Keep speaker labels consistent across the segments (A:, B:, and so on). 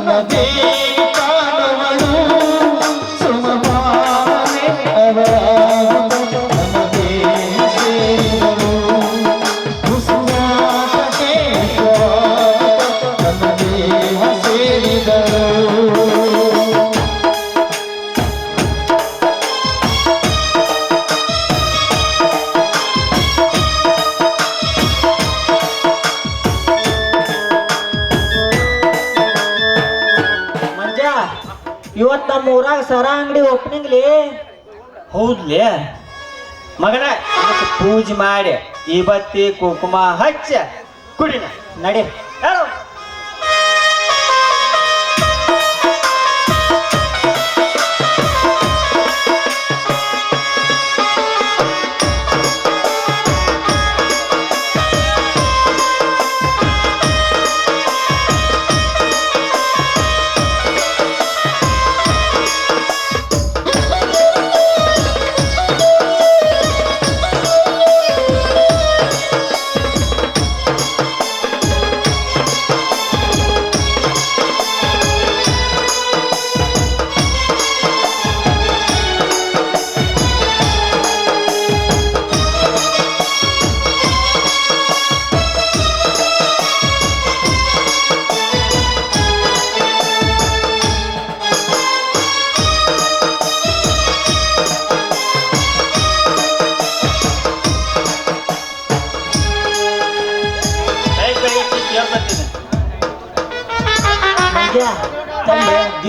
A: ನಮಗೆ
B: ಇವತ್ ನಮ್ಮ ಊರಾಗ ಸರ ಅಂಗಡಿ ಓಪನಿಂಗ್ಲಿ
C: ಹೌದ್ಲಿ? ಮಗನ ಇವತ್ತು ಪೂಜೆ ಮಾಡಿ ಇವತ್ತಿ ಕುಂಕುಮ ಹಚ್ಚ, ಕುಡಿನ
B: ನಡಿ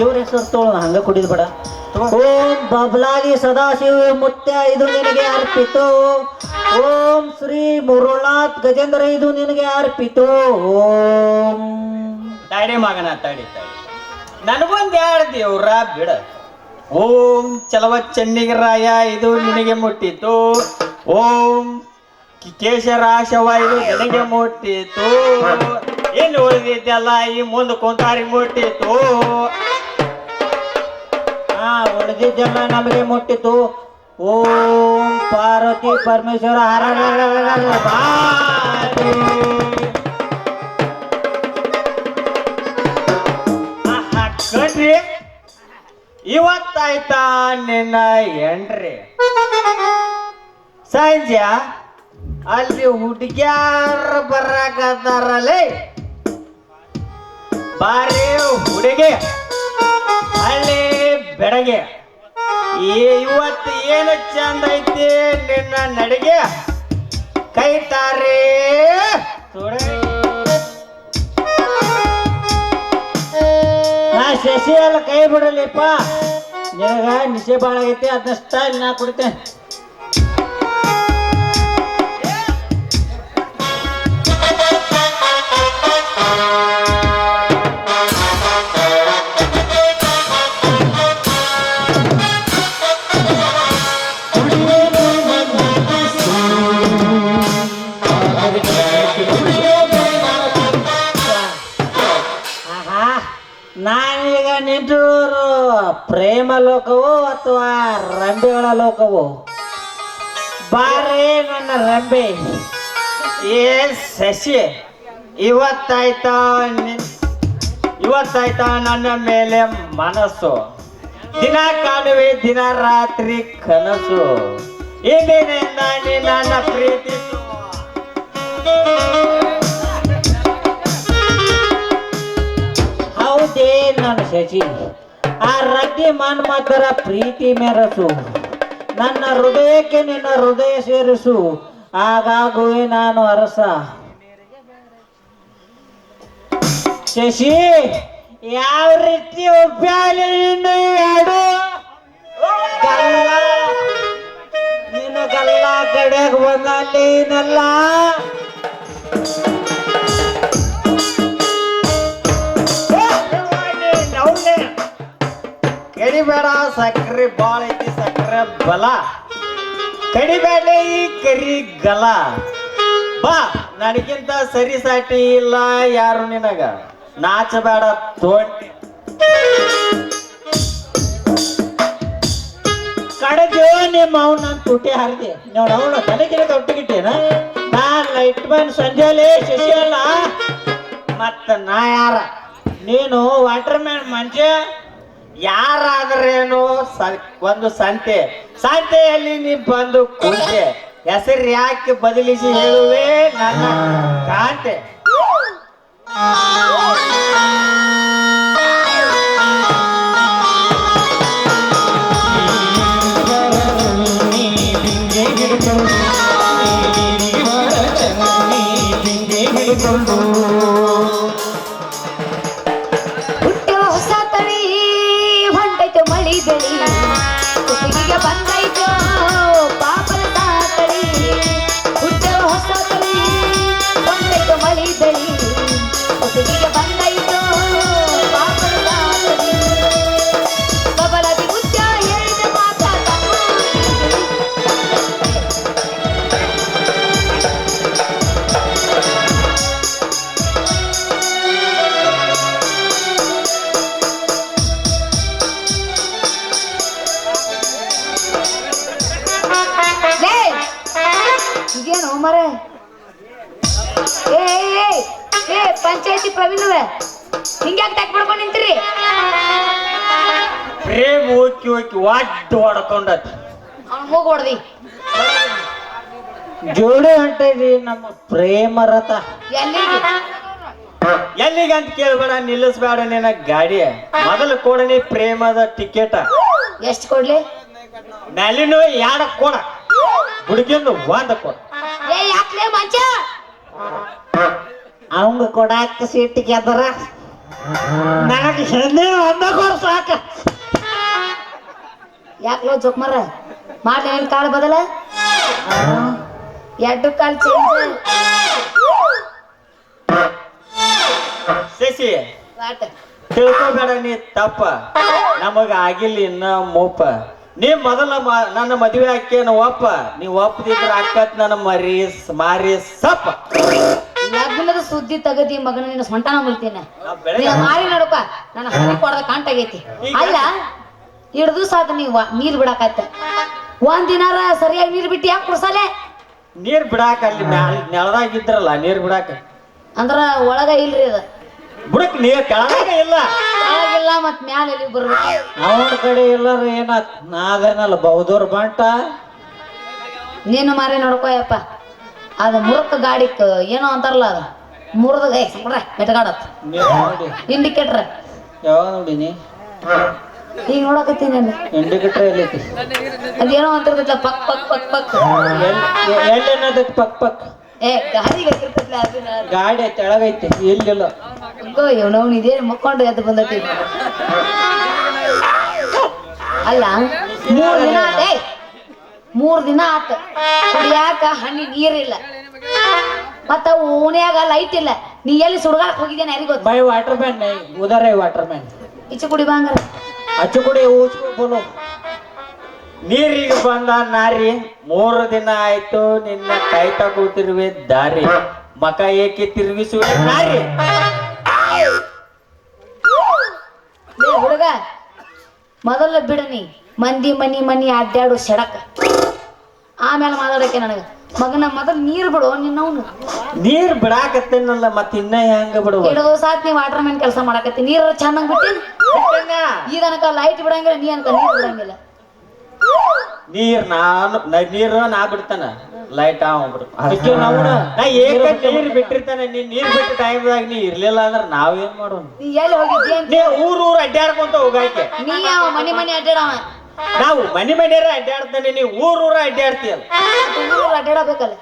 B: ದೇವ್ರ ಹೆಸರು ತೋಳು ಹಂಗ ಕುಡಿದ್ ಬೇಡ. ಓಂ ಬಬ್ಲಾಗಿ ಸದಾಶಿವ ಮುತ್ಯ ಇದು ನಿನಗೆ ಅರ್ಪಿತು. ಓಂ ಶ್ರೀ ಮುರುಳಾತ್ ಗಜೇಂದ್ರ ಇದು ನಿನಗೆ ಅರ್ಪಿತು. ಓಂ.
C: ತಾಡಿ ಮಗನ ತಾಡಿ ತಡಿ. ನನಗೊಂದು ಎರಡು ದೇವ್ರ ಬಿಡ. ಓಂ ಚಲವ ಚೆನ್ನಿಗರಾಯ ಇದು ನಿನಗೆ ಮುಟ್ಟಿತು. ಓಂ ಕೇಶ ಕೇಶರಾಶವ ಇದು ನಿನಗೆ ಮುಟ್ಟಿತು. ಏನು ಉಳಿದಿದ್ದೆಲ್ಲ ಈ ಮುಂದೆ ಕುಂತಾರಿ ಮುಟ್ಟಿತು.
B: ಹಾ ಉಳಿದಿದ್ದೆಲ್ಲ ನಮಗೆ ಮುಟ್ಟಿತು. ಓಂ ಪಾರ್ವತಿ ಪರಮೇಶ್ವರ ಹರ
C: ಕಣ್ರಿ. ಇವತ್ತಾಯ್ತಾ ನಿನ್ನ ಎಂಡ್ರಿ ಸಂಜೆ ಅಲ್ಲಿ ಹುಡುಗ್ಯಾರ ಬರಾಕತ್ತಾರಲ್ಲೇ? ಬಾರಿ ಹುಡುಗಿ. ಅಲ್ಲಿ ಬೆಳಗ್ಗೆ. ಈ ಇವತ್ತು ಏನು ಚಂದ ಐತಿ ನಿನ್ನ ನಡಿಗೆ? ಕೈ ತಾರಿ.
B: ನಾ ಶಶಿ ಎಲ್ಲ ಕೈ ಬಿಡಲಿಪ್ಪ ನಿನಗ ನಿಶೆ ಭಾಳ ಸ್ಟೈಲ್ ನಾ ಕುಡಿತೇನೆ. ನಿಂತಿರೋರು ಪ್ರೇಮ ಲೋಕವೋ ಅಥವಾ ರಂಬೆಗಳ ಲೋಕವೋ? ಬಾರೇ ನನ್ನ ರಂಬೆ
C: ಏ ಶಶಿ ಇವತ್ತಾಯ್ತ ಇವತ್ತಾಯ್ತ ನನ್ನ ಮೇಲೆ ಮನಸ್ಸು? ದಿನ ಕಾಣುವೆ ದಿನ ರಾತ್ರಿ ಕನಸು. ಇಂದಿನಿಂದ ನನ್ನ ಪ್ರೀತಿ
B: ಹೌದೇ ನನ್ನ ಶಶಿ ಆ ರಡ್ಡಿ ಮನ್ಮಥರ ಪ್ರೀತಿ ಮೆರಸು. ನನ್ನ ಹೃದಯಕ್ಕೆ ನಿನ್ನ ಹೃದಯ ಸೇರಿಸು. ಆಗಾಗುವೆ ನಾನು ಅರಸ. ಶಶಿ ಯಾವ ರೀತಿ ನಿನ್ನ ಎರಡು ಗಲ್ಲ ನಿನಗಲ್ಲ ಕಡೆಗೆ ಬಂದಲ್ಲಿ ನಲ್ಲ
C: ಕಡಿಬೇಡ ಸಕ್ಕರೆ ಬಾಳ ಐತಿ ಸಕ್ಕರೆ ಬಲ. ಕಡಿಬೇಡ ಈ ಕರಿ ಗಲ. ಬಾ, ನನಗಿಂತ ಸರಿ ಸಾಟಿ ಇಲ್ಲ ಯಾರು ನಿನಗ? ನಾಚಬೇಡ ತೋಟಿ.
B: ಕಡೆಗೆ ನಿಮ್ಮ ಅವ್ನ ತುಟಿ ಹರಿದೆ. ನೋಡ ಅವನು ತಲೆಗಿನ ತೊಟ್ಟಿಗಿಟ್ಟೇನ? ನಾ ಲೈಟ್ ಮ್ಯಾನ್ ಸಂಜೆಲಿ ಶಶಿ ಅಲ್ಲ.
C: ಮತ್ತ ನಾ ಯಾರ?
B: ನೀನು ವಾಟರ್ ಮ್ಯಾನ್ ಮಂಜ.
C: ಯಾರಾದ್ರೇನು ಒಂದು ಸಂತೆ ಸಂತೆಯಲ್ಲಿ ನೀ ಬಂದು ಕುಂತೆ ಹೆಸರು ಯಾಕೆ ಬದಲಿಸಿ ಹೇಳುವೆ? ನನ್ನ ಕಾಂತೆ.
D: ಇದೇನು ಮರೆ? ಏ ಏ, ಪಂಚಾಯತಿ ಪ್ರವೀಣವೇ ಹಿಂಗ್ಯಾಕೆ ಟ್ಯಾಕ್ ಮಾಡ್ಕೊಂಡು ನಿಂತಿರಿ?
C: ಪ್ರೇಮ್ ಹೋಗಿ ಹೋಗಿ ವಾಟ್ ಹೊಡ್ಕೊಂಡತ್
D: ಅವ್ನು ಹೋಗಿ ಹೊಡ್ದಿ.
B: ಜೋಡಿ ಹೊಂಟೈತಿ ನಮ್ಮ ಪ್ರೇಮ ರಥ.
D: ಎಲ್ಲಿಗೆ?
C: ಅಂತ ಕೇಳ್ಬೇಡ ನಿಲ್ಲಿಸ್ಬೇಡ ನಿನ್ನ ಗಾಡಿ. ಮೊದಲು ಕೊಡನಿ ಪ್ರೇಮದ ಟಿಕೆಟ್
D: ಎಷ್ಟು ಕೊಡ್ಲಿ?
C: ಮ್ಯಾಲಿನೂ ಯಾಡ ಕೊಡ. ಒಂದ ಕೊಡ.
D: ಏ ಯಾಕ್ಲೇ ಮಂಚ?
B: ಅವಂಗ ಕೊಡಾಕ ಸೀಟಿಗೆ ಅದರ. ನನಗೆ ಹಿಂದೆ ಒಂದ ಕೊಡ್ ಸಾಕ.
D: ಯಾಕ್ಲೋ ಜೋಕ್ ಮರ ಮಾಡ್ಲಿ ಏನ್ ಕಾಲು ಬದಲ? ಎರಡು ಕಾಲು ಚೇಂಜ್
C: ಶಶಿ
D: ವಾಟ್?
C: ತಿಳ್ಕೊಬೇಡ ನೀ ತಪ್ಪ. ನಮಗ ಆಗಿಲ್ಲ ಇನ್ನ ಮೂಪ. ನೀ ಮೊದಲ ನನ್ನ ಮದುವೆ ಹಾಕೇನ ಒಪ್ಪ? ನೀ ಒಪ್ಪದಿದ್ರೆ ಅಕ್ಕತ್ ನನ್ನ ಮರಿ ಮಾರಿ ಸಪ್ಪ.
D: ಲಗ್ನದ ಸುದ್ದಿ ತಗದಿ ಮಗನ ನಿನ್ನ ಸೊಂಟನ ನೀನು ಮಾರಿ ನೋಡಪ್ಪ ನನ್ನ ಹಣ್ಣು ಕೊಡದ ಕಾಂಟಾಗೈತಿ ಅಲ್ಲ ಹಿಡ್ದು ಸಾಕ ನೀವು ನೀರ್ ಬಿಡಾಕತ್ತ. ಒಂದ್ ದಿನಾರ ಸರಿಯಾಗಿ ನೀರ್ ಬಿಟ್ಟು ಯಾಕೆ ಕುಡ್ಸಲೆ?
C: ನೀರ್ ಬಿಡಾಕ ಅಲ್ಲಿ ನೆಲದಾಗ ಇದ್ರಲ್ಲ ನೀರ್ ಬಿಡಾಕ.
D: ಅಂದ್ರ ಒಳಗ ಇಲ್ರಿ ಅದ.
C: ಬುಡಕ್ ನೀರ್ ಕೆಳದಾಗ ಇಲ್ಲ.
D: ಒಳಗಿಲ್ಲ ಮತ್ ಮ್ಯಾಲ ಎಲ್ಲಿ ಬರ್ಬೇಕು
B: ಅವನ ಕಡೆ ಎಲ್ಲರೂ ಏನಾತ್? ನಾದೇನಲ್ಲ ಬೌದೂರ್ ಬಂಟ?
D: ನೀನು ಮಾರಿ ನೋಡ್ಕೋಯಪ್ಪ ಅದು ಮುರುಕ ಗಾಡಿಕ್ ಏನೋ ಅಂತಾರಲ್ಲ ಅದು. ಮುರಿದ ಏ ಸಂಬ್ರ ಬೆಟಗಾಡತ್ ಇಂಡಿಕೇಟರ್
B: ಯಾವಾಗ ನೋಡಿನಿ?
D: ಈಗ ನೋಡಕತ್ತೀನಿ ನಾನು
B: ಇಂಡಿಕೇಟರ್ ಎಲ್ಲೈತಿ
D: ಅದೇನೋ ಅಂತಿರ್ತೈತಲ್ಲ ಪಕ್ ಪಕ್ ಪಕ್ ಪಕ್.
B: ಎಲ್ಲೇನದಕ್ಕೆ ಪಕ್ ಪಕ್?
D: ಏ ಗಾಡಿ ಅದನ್ನ
B: ಗಾಡಿ ತೆಳಗೈತಿ ಎಲ್ಲಿಲ್ಲ.
D: ಗೋ ಇವನವ್ನು ಇದೇ ಮುಕ್ಕೊಂಡು ಎದ್ದು ಬಂದೈತಿ. ಅಲ್ಲ ಮೂರ್ ದಿನ ಆತ. ಮೂರ್ ದಿನ ಆತ. ಕುಡಿಯಾಕ ಹಣ್ಣಿ ನೀರಿಲ್ಲ ಮತ್ತ ಓಣ್ಯಾಗ ಲೈಟ್ ಇಲ್ಲ. ನೀ ಎಲ್ಲಿ ಸುಡ್ಗಾಕ್ ಹೋಗಿದ್ದೇನೆ ಯಾರಿಗ್ ಗೊತ್ತ?
B: ಬೈ ವಾಟರ್ ಮ್ಯಾನ್ ಉದಾರ ವಾಟರ್ ಮ್ಯಾನ್
D: ಈಚೆ ಕುಡಿ ಬಾಂಗಾರ
B: ಅಚ್ಚು ಕುಡಿ ಬೋಲೋ.
C: ನೀರಿಗೆ ಬಂದ ನಾರಿ ಮೂರು ದಿನ ಆಯ್ತು ನಿನ್ನ ಕೈ ತಗೋತಿರುವೆ ದಾರಿ. ಮಕ ಏಕೆ ತಿರುಗಿಸುವ ನಾರಿ.
D: ಹುಡುಗ ಮೊದಲ ಬಿಡನಿ ಮಂದಿ ಮನಿ ಮನಿ ಅಡ್ಡಾಡು ಸೆಡಕ. ಆಮೇಲೆ ಮಾತಾಡಕ್ಕೆ ನನಗೆ. ಮಗನ ಮೊದಲ ನೀರ್ ಬಿಡು ನಿನ್ನವನು.
C: ನೀರ್ ಬಿಡಾಕತ್ತೇನಲ್ಲ ಮತ್ತ ಇನ್ನ ಹೆಂಗ ಬಿಡು
D: ಎರಡು ಸಾತ್ ನೀವು ನೀ ವಾಟರ್ ಮ್ಯಾನ್ ಕೆಲಸ ಮಾಡಕತ್ತಿ. ನೀರು ಚೆನ್ನಾಗಿ ಬಿಟ್ಟಿ
C: ಈಗ
D: ಈ ತನಕ ಲೈಟ್ ಬಿಡಂಗಿಲ್ಲ ನೀ ಅನ್ಕ ನೀರು ಬಿಡಂಗಿಲ್ಲ.
C: ನೀರ್ ನಾನು ನೀರ್ ನಾ ಬಿಡ್ತಾನ ಲೈಟ್ ಆವ್ ಬಿಡು
B: ಅಚ್ಚು ನವ್ನ
C: ನಾ ಏಕ ನೀರ್ ಬಿಟ್ಟಿರ್ತಾನೆ. ನೀ ನೀರ್ ಬಿಟ್ಟ ಟೈಮ್ದಾಗ ನೀ ಇರ್ಲಿಲ್ಲ ಅಂದ್ರ ನಾವೇನ್ ಮಾಡೋಣ
D: ನೀ ಎಲ್ಲಿ ಹೋಗಿದ್ದಿ ಅಂತ
C: ನೀ ಊರ್ ಊರ್ ಅಡ್ಡಾಡ್ಕೊಂತ ಹೋಗಾಕೆ.
D: ನೀ ಯಾವ ಮನಿ ಮನಿ ಅಡ್ಡಾಡವ
C: ನಾವು ಮನಿ ಮನೆಯರ ಅಡ್ಡಾಡ್ತಾನೆ ನೀ ಊರ್ ಊರ ಅಡ್ಡಾಡ್ತೀಯ
D: ಊರು ಅಡ್ಡಾಡಬೇಕಲ್ಲ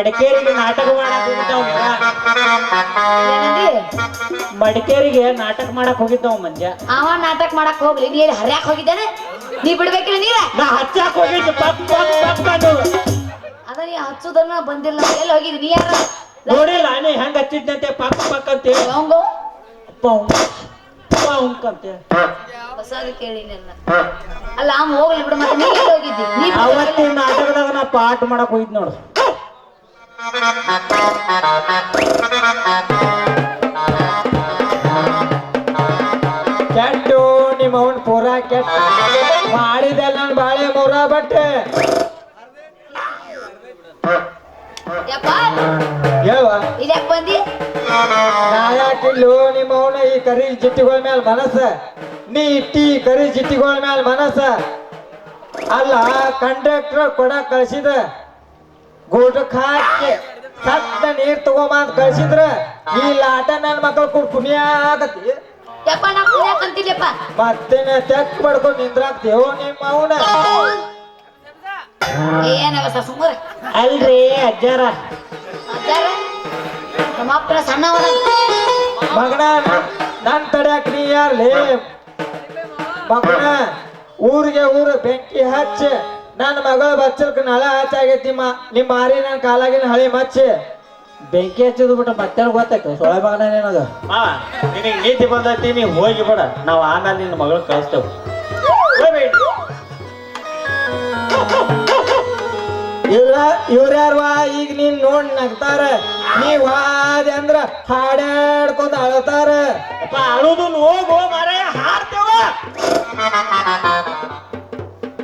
B: ಮಡಿಕೇರಿಗೆ ನಾಟಕ ಮಾಡಕ್ ಹೋಗಿದ್ದವ್ ಮಡಿಕೇರಿಗೆ ನಾಟಕ ಮಾಡಕ್ ಹೋಗಿದ್ದಾವ ಮಂಜ
D: ಅವ ನಾಟಕ ಮಾಡಕ್ ಹೋಗ್ಲಿ ನೀ ಹರ್ಯಾಕ್ ಹೋಗಿದ್ದಾನೆ? ನೀ ಬಿಡ್ಬೇಕಿಲ್ಲ ನೀರ?
B: ನಾ ಹಚ್ಚಾಕ್ ಹೋಗಿದ್ದೆ ಪಕ್ ಪಕ್ ಪಕ್ ಅಂದು.
D: ಅದ ನೀ ಹಚ್ಚುದನ್ನ ಬಂದಿಲ್ಲ ಎಲ್ಲಿ ಹೋಗಿದ್ದಿ ನೀ ಯಾರ?
B: ನೋಡಿಲ್ಲ ನೀ ಹೆಂಗ್ ಹಚ್ಚಿದ್ನಂತೆ ಪಕ್ ಪಕ್ ಅಂತ ಹೇಳಿ. ಪೌಂ ಅಂತೆ
D: ಹೊಸದು ಕೇಳಿನಿಲ್ಲ ಅಲ್ಲ ಹೋಗ್ಲಿ ಬಿಡು ಮತ್ತೆ ನೀ ಹೋಗಿದ್ದಿ?
B: ಅವತ್ತಿನ ನಾಟಕದಾಗ ನಾ ಪಾಠ ಮಾಡಕ್ ಹೋಗಿದ್ ನೋಡು.
C: ಕೆಟ್ಟು ನಿಮ್ಮ ಅವನ್ ಪೂರ ಕೆಟ್ಟ. ಮಾಡಿದೆಲ್ಲ ನನ್ ಬಾಳೆ ಮೂರ ಬಟ್ಟೆ.
D: ಇದ್ಯಾಕ್ ಬಂದಿ?
C: ನಾ ಯಾಕಿಲ್ಲೋ ನಿಮ್ಮ ಅವನ ಈ ಕರಿ ಚಿಟ್ಟಿಗಳ ಮೇಲೆ ಮನಸ್ಸ? ನೀ ಇಟ್ಟಿ ಕರಿ ಚಿಟ್ಟಿಗಳ ಮೇಲೆ ಮನಸ್ಸ? ಅಲ್ಲ ಕಂಡಕ್ಟರ್ ಕೊಡ ಕಳ್ಸಿದ. ಗೋಟಕ್ ಹಾಕಿ ಸತ್ತ ನೀರ್ ತಗೊಂಬ ಅಂತ ಕಳ್ಸಿದ್ರ ಈ ಲಾಟ ನನ್ ಮಕ್ಕಳು ಕೂಡ ಕುಣಿಯಾಕತಿ
D: ಯಪ್ಪ ನಾ ಕುಡಿಯಾಕ ಅಂತಿಲ್ಲಪ್ಪ
C: ಮತ್ತೇನೆ ತೆಕ್ ಪಡ್ಕೊಂಡು ನಿಂದ್ರಾಕ್ತೇವೋ ನಿಮ್ಮ ಅವನ?
D: ಏನವ
B: ಅಲ್ರಿ ಅಜ್ಜಾರ.
D: ಅಜ್ಜಾರ? ಸಣ್ಣವನ
C: ಮಗನ ನನ್ ತಡ್ಯಾಕ ನೀ ಯಾರ್ಲಿ? ಮಗನ ಊರಿಗೆ ಊರು ಬೆಂಕಿ ಹಚ್ಚಿ. ನನ್ನ ಮಗಳ ಬಚ್ಚಲ್ಕ ನಳ ಆಚಾಗೈತಿ ಮಾ ನಿಮ್ಮ ಮಾರಿ ನನ್ನ ಕಾಲಾಗಿನ ಹಳಿ ಮಚ್ಚಿ.
B: ಬೆಂಕಿ ಹಚ್ಚಿದ್ ಬಿಟ್ಟು ಮತ್ತೆ ಗೊತ್ತಾಯ್ತು ಸೊಳೆ ಮಗನ ಏನದು
C: ಮಾ ನಿನಗೆ ನೀತಿ ಬಂದೈತಿ ನೀ ಹೋಗಿ ಬಿಡ. ನಾವು ಆಮೇಲೆ ನಿನ್ನ ಮಗಳು ಕಳಿಸ್ತೇವೆ. ಇವ್ರ ಇವ್ರ್ಯಾರ್ವಾ ಈಗ ನೀನ್ ನೋಡ್ ನಗ್ತಾರ. ನೀವ್ ಹಾದೆ ಅಂದ್ರ ಹಾಡಾಡ್ಕೊಂಡ್ ಅಳತಾರ. ಅಳುದು ಹೋಗೋ ಮಾರಾಯ ಹಾಡ್ತೇವ.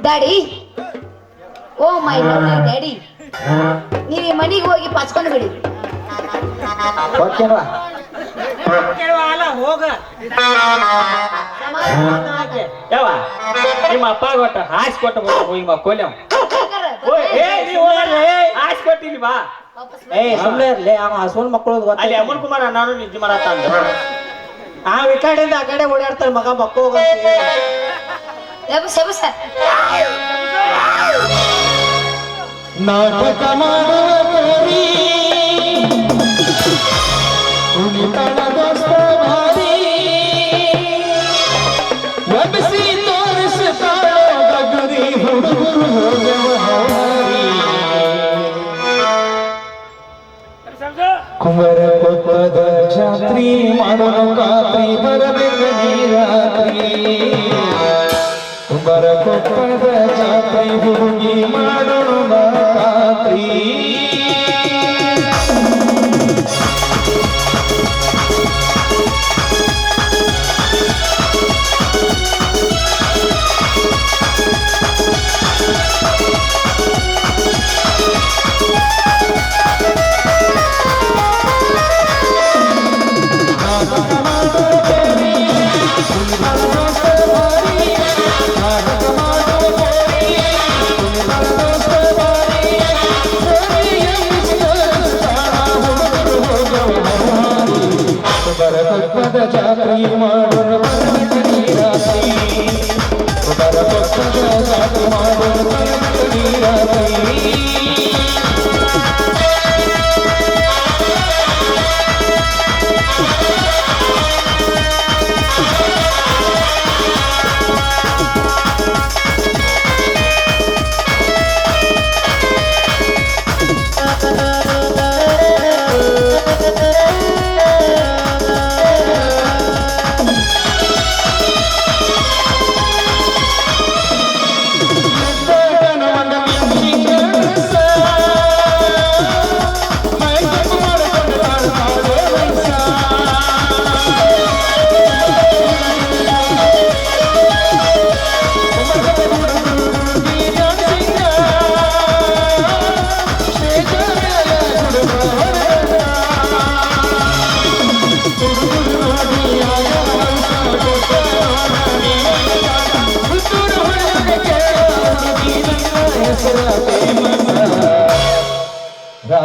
D: Daddy oh my lovely daddy. ನೀವು ಈ ಮನೆಗೆ ಹೋಗಿ ಪಚ್ಕೊಂಡು ಬಿಡಿ.
C: ಅಲ್ಲ
B: ಹೋಗ.
C: ಯಾವ? ನಿಮ್ಮ ಅಪ್ಪ ಕೊಟ್ಟ ಹಾಸ್ ಕೊಟ್ಟ ಹೋಗಿ ಮಕ್ಕೋಲಿ ಅವ. ಹಾಸ್ ಕೊಟ್ಟಿನಿ ಬಾ.
B: ಏ ಸುಮ್ನೆ ಇರ್ಲಿ ಅವ ಹಸುವನ್ ಮಕ್ಕಳು
C: ಅಲ್ಲಿ
B: ಅಮೂಲ್
C: ಅಮನ್ ಕುಮಾರ್ ನಾನು ನಿಜ ಮಾಡತ್ತ ಅಂದ
B: ಆ ಈ ಕಡೆಯಿಂದ ಆ ಕಡೆ ಓಡಾಡ್ತಾರೆ ಮಗ ಮಕ್ಕಳು ಹೋಗ
A: ನಾಟಕ ಮಾಡುವ ಕೋರಿ ಕುಣಿತಳ ದೋಸ್ತ ಭಾರಿ ಎಬ್ಬಿಸಿ ತೋರಿಸುತ್ತಾಳೋ ಗಗರಿ ಹುಡುಗರು ಹೋಗವ ಹಾರಿ ಕುಂಬರ ಕೊಪ್ಪದ ಜಾತ್ರಿ ಮಾಡೋಣ ರಾತ್ರಿ ಬರಬೇಕು ನೀರಾತ್ರಿ ಕುಂಬರ ಕೊಪ್ಪದ ಜಾತ್ರಿ ಹುಡುಗಿ ಮಾಡೋಣ ರಾತ್ರಿ